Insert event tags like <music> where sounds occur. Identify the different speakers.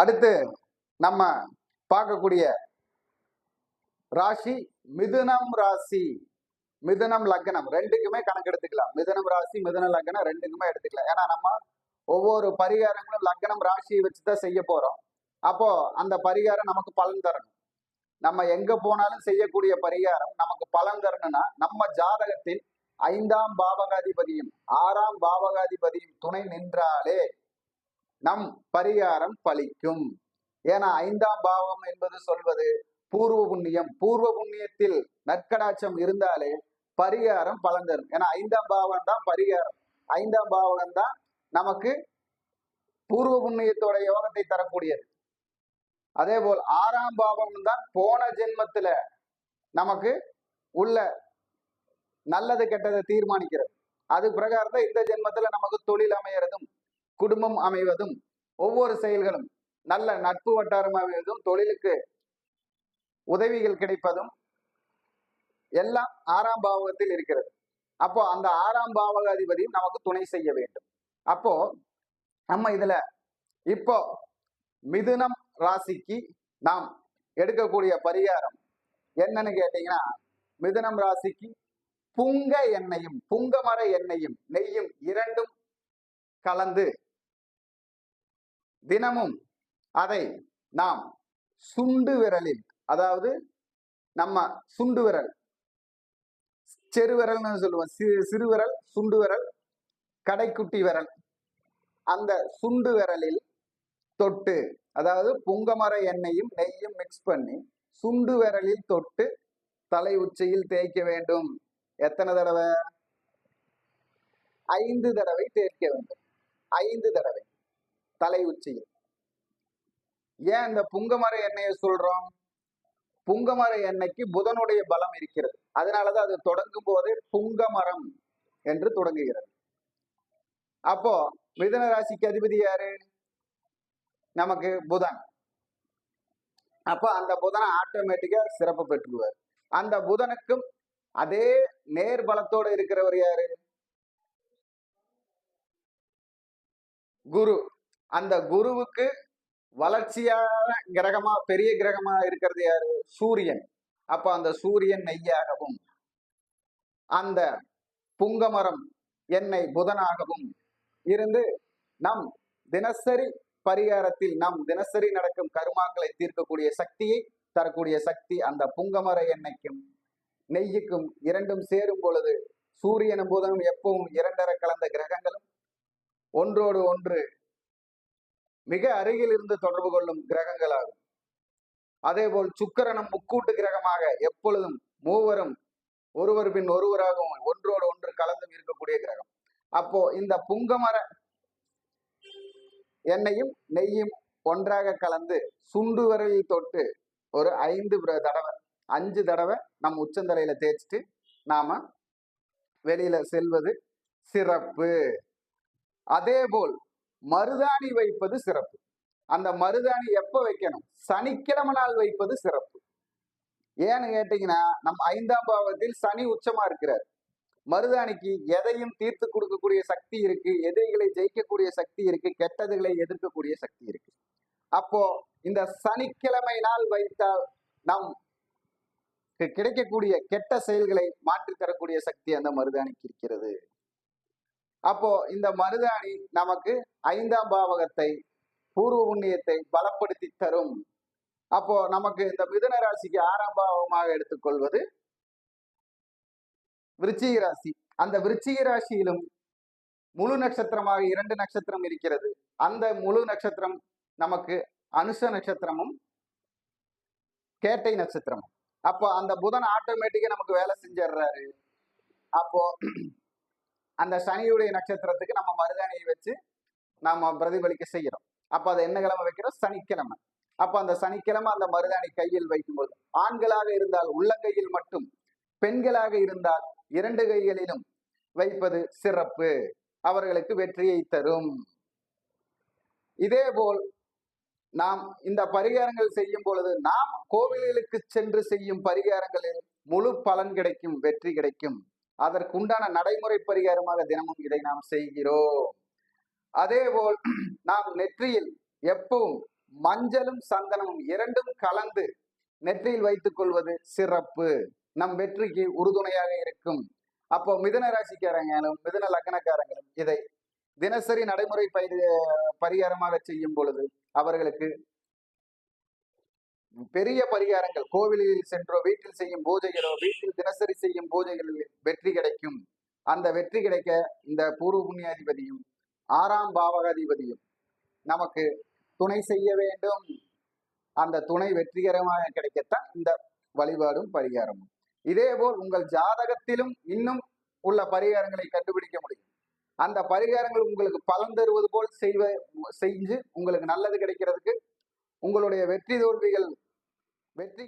Speaker 1: அடுத்து நம்ம பார்க்கக்கூடிய ராசி மிதுனம் ராசி. மிதுனம் லக்னம் ரெண்டுக்குமே கணக்கு எடுத்துக்கலாம். மிதுனம் ராசி மிதுன லக்னம் ரெண்டுக்குமே எடுத்துக்கலாம். ஏன்னா நம்ம ஒவ்வொரு பரிகாரங்களும் லக்னம் ராசியை வச்சு தான் செய்ய போறோம். அப்போ அந்த பரிகாரம் நமக்கு பலன் தரணும். நம்ம எங்க போனாலும் செய்யக்கூடிய பரிகாரம் நமக்கு பலன் தரணும்னா நம்ம ஜாதகத்தில் ஐந்தாம் பாவகாதிபதியும் ஆறாம் பாவகாதிபதியும் துணை நின்றாலே நம் பரிகாரம் பலிக்கும் ஏன்னா ஐந்தாம் பாவம் என்பது சொல்வது பூர்வ புண்ணியம். பூர்வ புண்ணியத்தில் நற்கடாட்சம் இருந்தாலே பரிகாரம் பலன் தரும் ஏன்னா ஐந்தாம் பாவம் தான் பரிகாரம். ஐந்தாம் பாவகம் தான் நமக்கு பூர்வ புண்ணியத்தோட யோகத்தை தரக்கூடியது. அதே போல் ஆறாம் பாவம் தான் போன ஜென்மத்துல நமக்கு உள்ள நல்லது கெட்டதை தீர்மானிக்கிறது. அது பிரகாரம் தான் இந்த ஜென்மத்துல நமக்கு தொழில் அமையறதும் குடும்பம் அமைவதும் ஒவ்வொரு செயல்களும் நல்ல நட்பு வட்டாரம் அமைவதும் தொழிலுக்கு உதவிகள் கிடைப்பதும் எல்லாம் ஆறாம் பாவகத்தில் இருக்கிறது. அப்போ அந்த ஆறாம் பாவக அதிபதியும் நமக்கு துணை செய்ய வேண்டும். அப்போ நம்ம இதுல இப்போ மிதுனம் ராசிக்கு நாம் எடுக்கக்கூடிய பரிகாரம் என்னன்னு கேட்டீங்கன்னா மிதுனம் ராசிக்கு புங்க எண்ணெயும் புங்க மர எண்ணெயும் நெய்யும் இரண்டும் கலந்து தினமும் அதை நாம் சுண்டு விரலில் அதாவது நம்ம சுண்டு விரல் செருவிரல்னு சொல்லுவோம். சிறு சிறுவிரல் சுண்டு விரல் கடைக்குட்டி விரல். அந்த சுண்டு விரலில் தொட்டு அதாவது புங்கமர எண்ணெயும் நெய்யும் மிக்ஸ் பண்ணி சுண்டு விரலில் தொட்டு தலை உச்சியில் தேய்க்க வேண்டும். எத்தனை தடவை? ஐந்து தடவை தேய்க்க வேண்டும். ஐந்து தடவை. தலை உச்சியில் ஏன் இந்த புங்கமர எண்ணெயை சொல்றோம்? புங்கமர எண்ணெய்க்கு புதனுடைய பலம் இருக்கிறது. அதனாலதான் அது தொடங்கும் போதே புங்கமரம் என்று தொடங்குகிறது. அப்போ மிதன ராசிக்கு அதிபதி யாரு? நமக்கு புதன். அப்போ அந்த புதனை ஆட்டோமேட்டிக்கா சிறப்பு பெற்றுவார் அந்த புதனுக்கும் அதே நேர் பலத்தோட இருக்கிறவர் யாரு? குரு. அந்த குருவுக்கு வளர்ச்சியான கிரகமா பெரிய கிரகமா இருக்கிறது யாரு? சூரியன். அப்ப அந்த சூரியன் நெய்யாகவும் அந்த புங்கமரம் என்னை புதனாகவும் இருந்து நம் தினசரி பரிகாரத்தில் நம் தினசரி நடக்கும் கருமாக்களை தீர்க்கக்கூடிய சக்தியை தரக்கூடிய சக்தி அந்த புங்கமர எண்ணெய்க்கும் நெய்யுக்கும் இரண்டும் சேரும் பொழுது சூரியனும் புதனும் எப்பவும் இரண்டரை கலந்த கிரகங்களும் ஒன்றோடு ஒன்று மிக அருகில் இருந்து தொடர்பு கொள்ளும் கிரகங்களாகும். அதேபோல் சுக்கரனும் முக்கூட்டு கிரகமாக எப்பொழுதும் மூவரும் ஒருவர் பின் ஒருவராகவும் ஒன்றோடு ஒன்று கலந்தும் இருக்கக்கூடிய கிரகம். அப்போ இந்த புங்கமர எண்ணெயும் நெய்யும் ஒன்றாக கலந்து சுண்டு விரலில் தொட்டு ஒரு ஐந்து பிர- தடவை அஞ்சு தடவை நம் உச்சந்தலையில தேய்ச்சிட்டு நாம வெளியில செல்வது சிறப்பு. அதே போல் மருதாணி வைப்பது சிறப்பு. அந்த மருதாணி எப்ப வைக்கணும்? சனிக்கிழமை நாள் வைப்பது சிறப்பு. ஏன்னு கேட்டீங்கன்னா நம்ம ஐந்தாம் பாவத்தில் சனி உச்சமா இருக்கிறார். மருதாணிக்கு எதையும் தீர்த்து கொடுக்கக்கூடிய சக்தி இருக்கு எதிரிகளை ஜெயிக்கக்கூடிய சக்தி இருக்கு கெட்டதுகளை எதிர்க்கக்கூடிய சக்தி இருக்கு. அப்போ இந்த சனிக்கிழமை நாள் வைத்தால் நம் கிடைக்கக்கூடிய கெட்ட செயல்களை மாற்றி தரக்கூடிய சக்தி அந்த மருதாணிக்கு இருக்கிறது. அப்போ இந்த மருதாணி நமக்கு ஐந்தாம் பாவகத்தை பூர்வ புண்ணியத்தை பலப்படுத்தி தரும். அப்போ நமக்கு இந்த மிதுன ராசிக்கு ஆறாம் பாவமாக எடுத்துக்கொள்வது விருச்சிக ராசி. அந்த விருச்சிக ராசியிலும் முழு நட்சத்திரமாக இரண்டு நட்சத்திரம் இருக்கிறது. அந்த முழு நட்சத்திரம் நமக்கு அனுஷ நட்சத்திரமும் கேட்டை நட்சத்திரமும். அப்போ அந்த புதன் ஆட்டோமேட்டிக்கா நமக்கு வேலை செஞ்சிடுறாரு. அப்போ அந்த சனியுடைய நட்சத்திரத்துக்கு நம்ம மருதாணியை வச்சு நாம பிரதிபலிக்க செய்கிறோம் அப்ப அதை என்ன கிழமை வைக்கிறோம்? சனிக்கிழமை. அப்ப அந்த சனிக்கிழமை அந்த மருதாணி கையில் வைக்கும்போது ஆண்களாக இருந்தால் உள்ளங்கையில் மட்டும் பெண்களாக இருந்தால் இரண்டு கைகளிலும் வைப்பது சிறப்பு. அவர்களுக்கு வெற்றியை தரும். இதேபோல் நாம் இந்த பரிகாரங்கள் செய்யும் பொழுது நாம் கோவில்களுக்கு சென்று செய்யும் பரிகாரங்களில் முழு பலன் கிடைக்கும் வெற்றி கிடைக்கும். அதற்குண்டான நடைமுறை பரிகாரமாக தினமும் இதை நாம் செய்கிறோம். அதேபோல் <clears throat> நாம் நெற்றியில் எப்பவும் மஞ்சளும் சந்தனமும் இரண்டும் கலந்து நெற்றியில் வைத்துக் கொள்வது சிறப்பு. நம் வெற்றிக்கு உறுதுணையாக இருக்கும். அப்போ மிதன ராசிக்காரங்களும் மிதன லக்னக்காரங்களும் இதை தினசரி நடைமுறை பயிர் பரிகாரமாக செய்யும் பொழுது அவர்களுக்கு பெரிய பரிகாரங்கள். கோவிலில் சென்றோ வீட்டில் செய்யும் பூஜைகளோ வீட்டில் தினசரி செய்யும் பூஜைகளில் வெற்றி கிடைக்கும். அந்த வெற்றி கிடைக்க இந்த பூர்வ புண்ணியாதிபதியும் ஆறாம் பாவகாதிபதியும் நமக்கு துணை செய்ய வேண்டும். அந்த துணை வெற்றிகரமாக கிடைக்கத்தான் இந்த வழிபாடும் பரிகாரமும். இதேபோல் உங்கள் ஜாதகத்திலும் இன்னும் உள்ள பரிகாரங்களை கண்டுபிடிக்க முடியும். அந்த பரிகாரங்கள் உங்களுக்கு பலன் தருவது போல் செய்வ செஞ்சு உங்களுக்கு நல்லது கிடைக்கிறதுக்கு உங்களுடைய வெற்றி தோல்விகள் வெற்றி